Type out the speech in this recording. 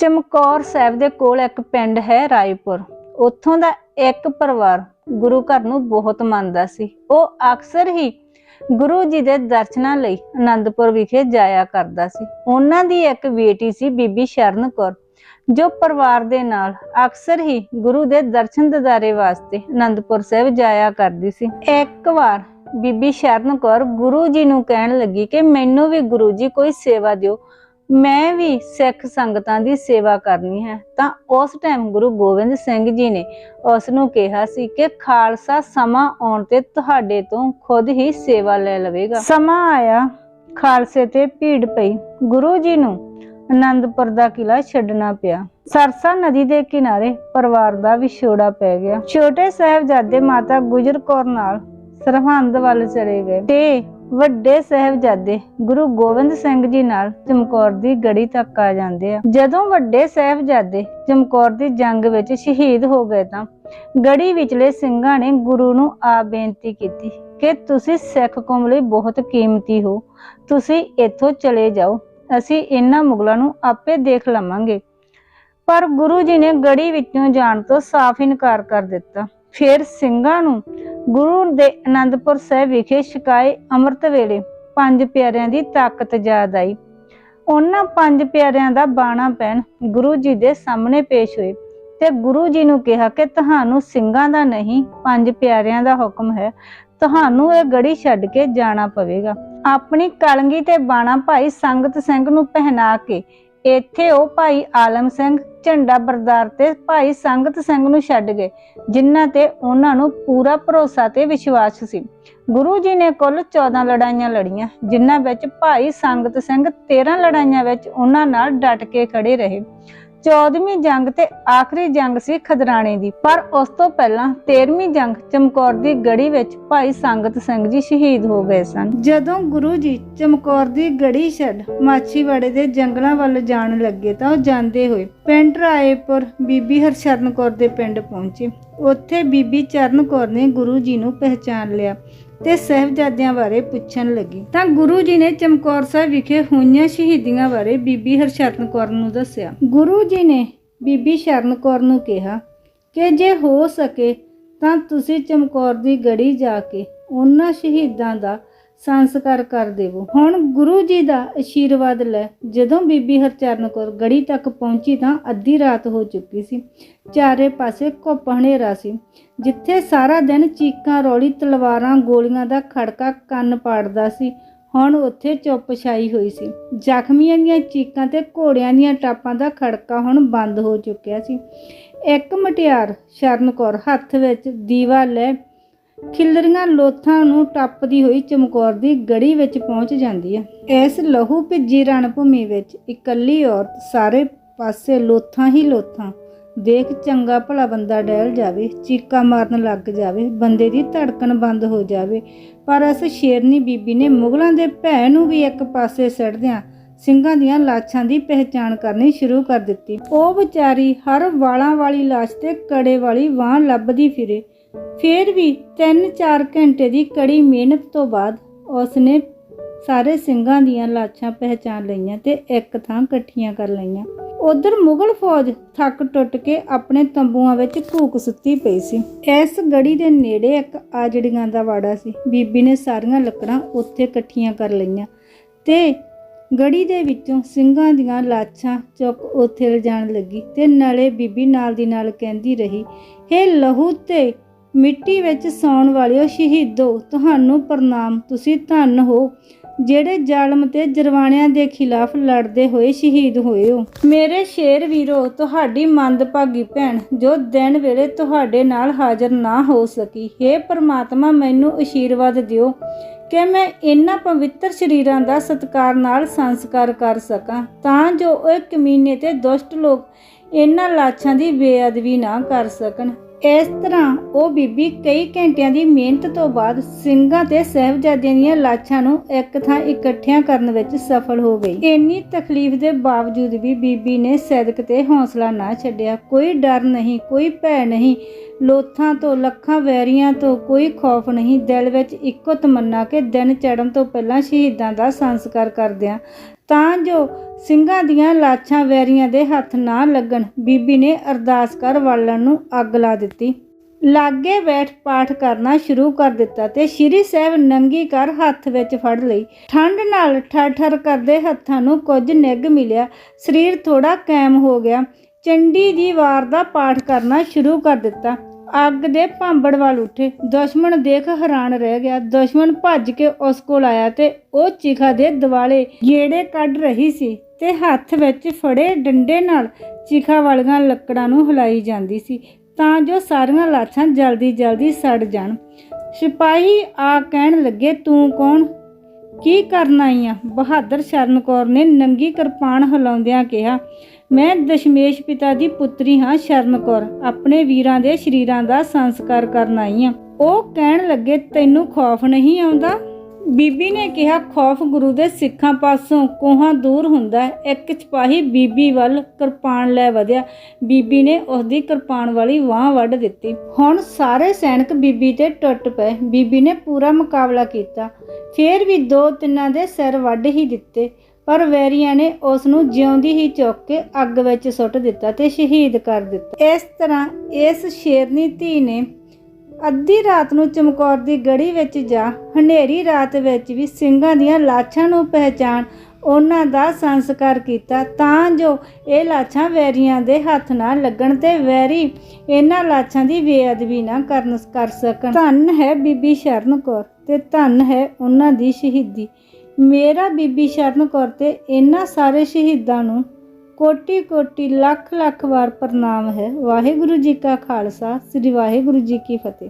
ਚਮਕੌਰ ਸਾਹਿਬ ਦੇ ਕੋਲ ਇੱਕ ਪਿੰਡ ਹੈ ਰਾਏਪੁਰ। ਉੱਥੋਂ ਦਾ ਇੱਕ ਪਰਿਵਾਰ ਗੁਰੂ ਘਰ ਨੂੰ ਬਹੁਤ ਮੰਨਦਾ ਸੀ। ਉਹ ਅਕਸਰ ਹੀ ਗੁਰੂ ਜੀ ਦੇ ਦਰਸ਼ਨਾਂ ਲਈ ਆਨੰਦਪੁਰ ਵਿਖੇ ਜਾਇਆ ਕਰਦਾ ਸੀ। ਉਹਨਾਂ ਦੀ ਇੱਕ ਬੇਟੀ ਸੀ ਬੀਬੀ ਸ਼ਰਨ ਕੌਰ, ਜੋ ਪਰਿਵਾਰ ਦੇ ਨਾਲ ਅਕਸਰ ਹੀ ਗੁਰੂ ਦੇ ਦਰਸ਼ਨ ਦਿਦਾਰੇ ਵਾਸਤੇ ਆਨੰਦਪੁਰ ਸਾਹਿਬ ਜਾਇਆ ਕਰਦੀ ਸੀ। ਇੱਕ ਵਾਰ ਬੀਬੀ ਸ਼ਰਨ ਕੌਰ ਗੁਰੂ ਜੀ ਨੂੰ ਕਹਿਣ ਲੱਗੀ ਕਿ ਮੈਨੂੰ ਵੀ ਗੁਰੂ ਜੀ ਕੋਈ ਸੇਵਾ ਦਿਓ। ਮੈਂ ਵੀ ਸਿੱਖ ਸੰਗਤਾਂ ਦੀ ਸੇਵਾ ਕਰਨੀ ਹੈ। ਤਾਂ ਉਸ ਟਾਈਮ ਗੁਰੂ ਗੋਬਿੰਦ ਸਿੰਘ ਜੀ ਨੇ ਉਸ ਨੂੰ ਕਿਹਾ ਸੀ ਕਿ ਖਾਲਸਾ ਸਮਾਂ ਆਉਣ ਤੇ ਤੁਹਾਡੇ ਤੋਂ ਖੁਦ ਹੀ ਸੇਵਾ ਲੈ ਲਵੇਗਾ। ਸਮਾਂ ਆਇਆ, ਖਾਲਸੇ ਤੇ ਭੀੜ ਪਈ। ਗੁਰੂ ਜੀ ਨੂੰ ਆਨੰਦਪੁਰ ਦਾ ਕਿਲਾ ਛੱਡਣਾ ਪਿਆ। ਸਰਸਾ ਨਦੀ ਦੇ ਕਿਨਾਰੇ ਪਰਿਵਾਰ ਦਾ ਵਿਛੋੜਾ ਪੈ ਗਿਆ। ਛੋਟੇ ਸਾਹਿਬਜ਼ਾਦੇ ਮਾਤਾ ਗੁਜਰ ਕੌਰ ਨਾਲ ਸਰਹੰਦ ਵੱਲ ਚਲੇ ਗਏ ਤੇ ਵੱਡੇ ਸਾਹਿਬਜ਼ਾਦੇ ਗੁਰੂ ਗੋਬਿੰਦ ਸਿੰਘ ਜੀ ਨਾਲ ਚਮਕੌਰ ਦੀ ਗੜੀ ਤੱਕ ਆ ਜਾਂਦੇ ਆ। ਜਦੋਂ ਵੱਡੇ ਸਾਹਿਬਜ਼ਾਦੇ ਚਮਕੌਰ ਦੀ ਜੰਗ ਵਿੱਚ ਸ਼ਹੀਦ ਹੋ ਗਏ ਤਾਂ ਗੜੀ ਵਿਚਲੇ ਸਿੰਘਾਂ ਨੇ ਗੁਰੂ ਨੂੰ ਆ ਬੇਨਤੀ ਕੀਤੀ ਕਿ ਤੁਸੀਂ ਸਿੱਖ ਕੌਮ ਲਈ ਬਹੁਤ ਕੀਮਤੀ ਹੋ, ਤੁਸੀਂ ਇੱਥੋਂ ਚਲੇ ਜਾਓ, ਅਸੀਂ ਇਹਨਾਂ ਮੁਗਲਾਂ ਨੂੰ ਆਪੇ ਦੇਖ ਲਵਾਂਗੇ। ਪਰ ਗੁਰੂ ਜੀ ਨੇ ਗੜੀ ਵਿੱਚੋਂ ਜਾਣ ਤੋਂ ਸਾਫ਼ ਇਨਕਾਰ ਕਰ ਦਿੱਤਾ। ਫਿਰ ਸਿੰਘਾਂ ਨੂੰ ਗੁਰੂ ਦੇ ਅਨੰਦਪੁਰ ਸਾਹਿਬ ਵਿਖੇ ਛਕਾਏ ਅੰਮ੍ਰਿਤ ਵੇਲੇ ਪੰਜ ਪਿਆਰਿਆਂ ਦੀ ਤਾਕਤ ਯਾਦ ਆਈ। ਉਹਨਾਂ ਪੰਜ ਪਿਆਰਿਆਂ ਦਾ ਬਾਣਾ ਪੈਣ ਗੁਰੂ ਜੀ ਦੇ ਸਾਹਮਣੇ ਪੇਸ਼ ਹੋਏ ਤੇ ਗੁਰੂ ਜੀ ਨੂੰ ਕਿਹਾ ਕਿ ਤੁਹਾਨੂੰ ਸਿੰਘਾਂ ਦਾ ਨਹੀਂ, ਪੰਜ ਪਿਆਰਿਆਂ ਦਾ ਹੁਕਮ ਹੈ। ਤੁਹਾਨੂੰ ਇਹ ਗੜੀ ਛੱਡ ਕੇ ਜਾਣਾ ਪਵੇਗਾ। ਆਪਣੀ ਕਲੰਗੀ ਤੇ ਬਾਣਾ ਭਾਈ ਸੰਗਤ ਸਿੰਘ ਨੂੰ ਪਹਿਨਾ ਕੇ ਇੱਥੇ ਉਹ ਭਾਈ ਆਲਮ ਸਿੰਘ ਝੰਡਾ ਬਰਦਾਰ ਤੇ ਭਾਈ ਸੰਗਤ ਸਿੰਘ ਨੂੰ ਛੱਡ ਗਏ, ਜਿਨ੍ਹਾਂ ਤੇ ਉਹਨਾਂ ਨੂੰ ਪੂਰਾ ਭਰੋਸਾ ਤੇ ਵਿਸ਼ਵਾਸ ਸੀ। ਗੁਰੂ ਜੀ ਨੇ ਕੁੱਲ 14 ਲੜਾਈਆਂ ਲੜੀਆਂ, ਜਿਨ੍ਹਾਂ ਵਿੱਚ ਭਾਈ ਸੰਗਤ ਸਿੰਘ 13 ਲੜਾਈਆਂ ਵਿੱਚ ਉਹਨਾਂ ਨਾਲ ਡਟ ਕੇ ਖੜੇ ਰਹੇ। 14ਵੀਂ ਜੰਗ ਤੇ ਆਖਰੀ ਜੰਗ ਸੀ ਖਦਰਾਣੇ ਦੀ, ਪਰ ਉਸ ਤੋਂ ਪਹਿਲਾਂ 13ਵੀਂ ਜੰਗ ਚਮਕੌਰ ਦੀ ਗੜੀ ਵਿੱਚ ਭਾਈ ਸੰਗਤ ਸਿੰਘ ਜੀ ਸ਼ਹੀਦ ਹੋ ਗਏ ਸਨ। ਜਦੋਂ ਗੁਰੂ ਜੀ ਚਮਕੌਰ ਦੀ ਗੜੀ ਛੱਡ ਮਾਛੀਵਾੜੇ ਦੇ ਜੰਗਲਾਂ ਵੱਲ ਜਾਣ ਲੱਗੇ ਤਾਂ ਉਹ ਜਾਂਦੇ ਹੋਏ ਪਿੰਡ ਰਾਏਪੁਰ ਬੀਬੀ ਹਰਸ਼ਰਨ ਕੌਰ ਦੇ ਪਿੰਡ ਪਹੁੰਚੇ। ਉੱਥੇ ਬੀਬੀ ਚਰਨ ਕੌਰ ਨੇ ਗੁਰੂ ਜੀ ਨੂੰ ਪਹਿਚਾਨ ਲਿਆ ਤੇ ਸਹਿਬਜ਼ਾਦਿਆਂ ਬਾਰੇ ਪੁੱਛਣ ਲੱਗੀ। ਤਾਂ ਗੁਰੂ ਜੀ ਨੇ ਚਮਕੌਰ ਸਾਹਿਬ ਵਿਖੇ ਹੋਈਆਂ ਸ਼ਹੀਦੀਆਂ ਬਾਰੇ ਬੀਬੀ ਹਰਸ਼ਰਨ ਕੌਰ ਨੂੰ ਦੱਸਿਆ। ਗੁਰੂ ਜੀ ਨੇ ਬੀਬੀ ਸ਼ਰਨ ਕੌਰ ਨੂੰ ਕਿਹਾ ਕਿ ਜੇ ਹੋ ਸਕੇ ਤਾਂ ਤੁਸੀਂ ਚਮਕੌਰ ਦੀ ਗੜੀ ਜਾ ਕੇ ਉਹਨਾਂ ਸ਼ਹੀਦਾਂ ਦਾ ਸੰਸਕਾਰ ਕਰ ਦੇਵੋ। ਹੁਣ ਗੁਰੂ ਜੀ ਦਾ ਅਸ਼ੀਰਵਾਦ ਲੈ, ਜਦੋਂ ਬੀਬੀ ਹਰਚਰਨ ਕੌਰ ਗੜੀ ਤੱਕ ਪਹੁੰਚੀ ਤਾਂ ਅੱਧੀ ਰਾਤ ਹੋ ਚੁੱਕੀ ਸੀ। ਚਾਰੇ ਪਾਸੇ ਘੁੱਪ ਹਨੇਰਾ ਸੀ, ਜਿੱਥੇ ਸਾਰਾ ਦਿਨ ਚੀਕਾਂ ਰੌਲੀ ਤਲਵਾਰਾਂ ਗੋਲੀਆਂ ਦਾ ਖੜਕਾ ਕੰਨ ਪਾੜਦਾ ਸੀ। ਹੁਣ ਉੱਥੇ ਚੁੱਪ ਛਾਈ ਹੋਈ ਸੀ। ਜ਼ਖਮੀਆਂ ਦੀਆਂ ਚੀਕਾਂ ਤੇ ਘੋੜਿਆਂ ਦੀਆਂ ਟਾਪਾਂ ਦਾ ਖੜਕਾ ਹੁਣ ਬੰਦ ਹੋ ਚੁੱਕਿਆ ਸੀ। ਇੱਕ ਮਟਿਆਰ ਸ਼ਰਨ ਕੌਰ ਹੱਥ ਵਿੱਚ ਦੀਵਾ ਲੈ ਖਿਲਰੀਆਂ ਲੋਥਾਂ ਨੂੰ ਟੱਪਦੀ ਹੋਈ ਚਮਕੌਰ ਦੀ ਗੜੀ ਵਿੱਚ ਪਹੁੰਚ ਜਾਂਦੀ ਹੈ। ਇਸ ਲਹੂ ਭਿੱਜੀ ਰਣ ਭੂਮੀ ਵਿੱਚ ਇਕੱਲੀ ਔਰਤ ਸਾਰੇ ਪਾਸੇ ਲੋਥਾਂ ਹੀ ਲੋਥਾਂ। ਦੇਖ ਚੰਗਾ ਭਲਾ ਬੰਦਾ ਡਹਿਲ ਜਾਵੇ, ਚੀਕਾ ਮਾਰਨ ਲੱਗ ਜਾਵੇ, ਬੰਦੇ ਦੀ ਧੜਕਣ ਬੰਦ ਹੋ ਜਾਵੇ। ਪਰ ਇਸ ਸ਼ੇਰਨੀ ਬੀਬੀ ਨੇ ਮੁਗਲਾਂ ਦੇ ਭੈ ਨੂੰ ਵੀ ਇੱਕ ਪਾਸੇ ਸੜਦਿਆਂ ਸਿੰਘਾਂ ਦੀਆਂ ਲਾਸ਼ਾਂ ਦੀ ਪਹਿਚਾਣ ਕਰਨੀ ਸ਼ੁਰੂ ਕਰ ਦਿੱਤੀ। ਉਹ ਵਿਚਾਰੀ ਹਰ ਵਾਲਾਂ ਵਾਲੀ ਲਾਸ਼ ਤੇ ਕੜੇ ਵਾਲੀ ਵਾਹ ਲੱਭਦੀ ਫਿਰੇ। ਫਿਰ ਵੀ 3-4 ਘੰਟੇ ਦੀ ਕੜੀ ਮਿਹਨਤ ਤੋਂ ਬਾਅਦ ਉਸਨੇ ਸਾਰੇ ਸਿੰਘਾਂ ਦੀਆਂ ਲਾਸ਼ਾਂ ਪਹਿਚਾਨ ਲਈਆਂ ਤੇ ਇੱਕ ਥਾਂ ਇਕੱਠੀਆਂ ਕਰ ਲਈਆਂ। ਉਧਰ ਮੁਗਲ ਫੌਜ ਥੱਕ ਟੁੱਟ ਕੇ ਆਪਣੇ ਤੰਬੂਆਂ ਵਿੱਚ ਘੂਕ ਸੁੱਤੀ ਪਈ ਸੀ। ਇਸ ਗੜੀ ਦੇ ਨੇੜੇ ਇੱਕ ਆਜੜੀਆਂ ਦਾ ਵਾੜਾ ਸੀ। ਬੀਬੀ ਨੇ ਸਾਰੀਆਂ ਲੱਕੜਾਂ ਉੱਥੇ ਇਕੱਠੀਆਂ ਕਰ ਲਈਆਂ ਤੇ ਗੜੀ ਦੇ ਵਿੱਚੋਂ ਸਿੰਘਾਂ ਦੀਆਂ ਲਾਸ਼ਾਂ ਚੁੱਕ ਉੱਥੇ ਲਿਜਾਣ ਲੱਗੀ ਤੇ ਨਾਲੇ ਬੀਬੀ ਨਾਲ ਦੀ ਨਾਲ ਕਹਿੰਦੀ ਰਹੀ, ਹੇ ਲਹੂ ਤੇ ਮਿੱਟੀ ਵਿੱਚ ਸੌਣ ਵਾਲਿਓ ਸ਼ਹੀਦੋ, ਤੁਹਾਨੂੰ ਪ੍ਰਣਾਮ। ਤੁਸੀਂ ਧੰਨ ਹੋ, ਜਿਹੜੇ ਜ਼ਾਲਮ ਤੇ ਜਰਵਾਣਿਆਂ ਦੇ ਖਿਲਾਫ ਲੜਦੇ ਹੋਏ ਸ਼ਹੀਦ ਹੋਏ ਹੋ। ਮੇਰੇ ਸ਼ੇਰ ਵੀਰੋ, ਤੁਹਾਡੀ ਮੰਦਭਾਗੀ ਭੈਣ, ਜੋ ਦਿਨ ਵੇਲੇ ਤੁਹਾਡੇ ਨਾਲ ਹਾਜ਼ਰ ਨਾ ਹੋ ਸਕੀ। हे ਪ੍ਰਮਾਤਮਾ, ਮੈਨੂੰ ਅਸ਼ੀਰਵਾਦ ਦਿਓ ਕਿ ਮੈਂ ਇਹਨਾਂ ਪਵਿੱਤਰ ਸ਼ਰੀਰਾਂ ਦਾ ਸਤਕਾਰ ਨਾਲ ਸੰਸਕਾਰ ਕਰ ਸਕਾਂ, ਤਾਂ ਜੋ ਇਹ ਕਮੀਨੇ ਤੇ ਦੁਸ਼ਟ ਲੋਕ ਇਹਨਾਂ ਲਾਸ਼ਾਂ ਦੀ ਬੇਅਦਬੀ ਨਾ ਕਰ ਸਕਣ। ਇਸ ਤਰ੍ਹਾਂ ਉਹ ਬੀਬੀ ਕਈ ਘੰਟਿਆਂ ਦੀ ਮਿਹਨਤ ਤੋਂ ਬਾਅਦ ਸਿੰਘਾਂ ਤੇ ਸਹਿਬਜ਼ਾਦਿਆਂ ਦੀਆਂ ਲਾਸ਼ਾਂ ਨੂੰ ਇੱਕ ਥਾਂ ਇਕੱਠਿਆਂ ਕਰਨ ਵਿੱਚ ਸਫਲ ਹੋ ਗਈ। ਇੰਨੀ ਤਕਲੀਫ ਦੇ ਬਾਵਜੂਦ ਵੀ ਬੀਬੀ ਨੇ ਸਦਕ ਤੇ ਹੌਸਲਾ ਨਾ ਛੱਡਿਆ। ਕੋਈ ਡਰ ਨਹੀਂ, ਕੋਈ ਭੈ ਨਹੀਂ, ਲੋਥਾਂ ਤੋਂ, ਲੱਖਾਂ ਵੈਰੀਆਂ ਤੋਂ ਕੋਈ ਖੌਫ ਨਹੀਂ। ਦਿਲ ਵਿੱਚ ਇੱਕੋ ਤਮੰਨਾ ਕਿ ਦਿਨ ਚੜ੍ਹਨ ਤੋਂ ਪਹਿਲਾਂ ਸ਼ਹੀਦਾਂ ਦਾ ਸੰਸਕਾਰ ਕਰਦਿਆਂ ਤਾਂ ਜੋ ਸਿੰਘਾਂ ਦੀਆਂ ਲਾਸ਼ਾਂ ਵੈਰੀਆਂ ਦੇ ਹੱਥ ਨਾ ਲੱਗਣ, ਬੀਬੀ ਨੇ ਅਰਦਾਸ ਕਰ ਵਾਲਣ ਨੂੰ ਅੱਗ ਲਾ ਦਿੱਤੀ। ਲਾਗੇ ਬੈਠ ਪਾਠ ਕਰਨਾ ਸ਼ੁਰੂ ਕਰ ਦਿੱਤਾ ਤੇ ਸ਼੍ਰੀ ਸਾਹਿਬ ਨੰਗੀ ਕਰ ਹੱਥ ਵਿੱਚ ਫੜ ਲਈ। ਠੰਡ ਨਾਲ ਠਰ-ਠਰ ਕਰਦੇ ਹੱਥਾਂ ਨੂੰ ਕੁਝ ਨਿੱਘ ਮਿਲਿਆ। ਸਰੀਰ ਥੋੜਾ ਕਾਇਮ ਹੋ ਗਿਆ। ਚੰਡੀ ਦੀ ਵਾਰ ਦਾ ਪਾਠ ਕਰਨਾ ਸ਼ੁਰੂ ਕਰ ਦਿੱਤਾ। ਅੱਗ ਦੇ ਭਾਂਬੜ ਵੱਲ ਉੱਠੇ। ਦੁਸ਼ਮਣ ਦੇਖ ਹੈਰਾਨ ਰਹਿ ਗਿਆ। ਦੁਸ਼ਮਣ ਭੱਜ ਕੇ ਉਸ ਕੋਲ ਆਇਆ ਤੇ ਉਹ ਚਿਖਾ ਦੇ ਦਿਵਾਲੇ ਗੇੜੇ ਕੱਢ ਰਹੀ ਸੀ ਤੇ ਹੱਥ ਵਿੱਚ ਫੜੇ ਡੰਡੇ ਨਾਲ ਚਿਖਾ ਵਾਲੀਆਂ ਲੱਕੜਾਂ ਨੂੰ ਹਿਲਾਈ ਜਾਂਦੀ ਸੀ ਤਾਂ ਜੋ ਸਾਰੀਆਂ ਲਾਸ਼ਾਂ ਜਲਦੀ ਜਲਦੀ ਸੜ ਜਾਣ। ਸਿਪਾਹੀ ਆ ਕਹਿਣ ਲੱਗੇ, ਤੂੰ ਕੌਣ? ਕੀ ਕਰਨ ਆਈ ਆ? ਬਹਾਦਰ ਸ਼ਰਨ ਕੌਰ ਨੇ ਨੰਗੀ ਕਿਰਪਾਨ ਹਿਲਾਉਂਦਿਆਂ ਕਿਹਾ, ਮੈਂ ਦਸ਼ਮੇਸ਼ ਪਿਤਾ ਦੀ ਪੁੱਤਰੀ ਹਾਂ ਸ਼ਰਨ ਕੌਰ। ਆਪਣੇ ਵੀਰਾਂ ਦੇ ਸ਼ਰੀਰਾਂ ਦਾ ਸੰਸਕਾਰ ਕਰਨ ਆਈ ਆ। ਉਹ ਕਹਿਣ ਲੱਗੇ, ਤੈਨੂੰ ਖੌਫ ਨਹੀਂ ਆਉਂਦਾ? ਬੀਬੀ ਨੇ ਕਿਹਾ, ਖੌਫ ਗੁਰੂ ਦੇ ਸਿੱਖਾਂ ਪਾਸੋਂ ਕੋਹਾਂ ਦੂਰ ਹੁੰਦਾ ਇੱਕ ਸਿਪਾਹੀ ਬੀਬੀ ਵੱਲ ਕਿਰਪਾਨ ਲੈ ਵਧਿਆ। ਬੀਬੀ ਨੇ ਉਸ ਦੀ ਕਿਰਪਾਨ ਵਾਲੀ ਬਾਹ ਵੱਢ ਦਿੱਤੀ। ਹੁਣ ਸਾਰੇ ਸੈਨਿਕ ਬੀਬੀ ਤੇ ਟੁੱਟ ਪਏ। ਬੀਬੀ ਨੇ ਪੂਰਾ ਮੁਕਾਬਲਾ ਕੀਤਾ। ਫੇਰ ਵੀ ਦੋ ਤਿੰਨਾਂ ਦੇ ਸਿਰ ਵੱਢ ਹੀ ਦਿੱਤੇ। ਪਰ ਵੈਰੀਆਂ ਨੇ ਉਸ ਨੂੰ ਜਿਉਂਦੀ ਹੀ ਚੁੱਕ ਕੇ ਅੱਗ ਵਿੱਚ ਸੁੱਟ ਦਿੱਤਾ ਤੇ ਸ਼ਹੀਦ ਕਰ ਦਿੱਤਾ। ਇਸ ਤਰ੍ਹਾਂ ਇਸ ਸ਼ੇਰਨੀ ਧੀ ਨੇ ਅੱਧੀ ਰਾਤ ਨੂੰ ਚਮਕੌਰ ਦੀ ਗੜੀ ਵਿੱਚ ਜਾ, ਹਨੇਰੀ ਰਾਤ ਵਿੱਚ ਵੀ ਸਿੰਘਾਂ ਦੀਆਂ ਲਾਸ਼ਾਂ ਨੂੰ ਪਹਿਚਾਨ ਉਹਨਾਂ ਦਾ ਸੰਸਕਾਰ ਕੀਤਾ ਤਾਂ ਜੋ ਇਹ ਲਾਸ਼ਾਂ ਵੈਰੀਆਂ ਦੇ ਹੱਥ ਨਾ ਲੱਗਣ ਤੇ ਵੈਰੀ ਇਹਨਾਂ ਲਾਸ਼ਾਂ ਦੀ ਬੇਅਦਬੀ ਨਾ ਕਰਨ ਕਰ ਸਕਣ। ਧੰਨ ਹੈ ਬੀਬੀ ਸ਼ਰਨ ਕੌਰ ਤੇ ਧੰਨ ਹੈ ਉਹਨਾਂ ਦੀ ਸ਼ਹੀਦੀ। ਮੇਰਾ ਬੀਬੀ ਸ਼ਰਨ ਕੌਰ ਤੇ ਇਹਨਾਂ ਸਾਰੇ ਸ਼ਹੀਦਾਂ ਨੂੰ ਕੋਟੀ ਕੋਟੀ ਲੱਖ ਲੱਖ ਵਾਰ ਪ੍ਰਣਾਮ ਹੈ। ਵਾਹਿਗੁਰੂ ਜੀ ਕਾ ਖਾਲਸਾ, ਸ੍ਰੀ ਵਾਹਿਗੁਰੂ ਜੀ ਕੀ ਫਤਿਹ।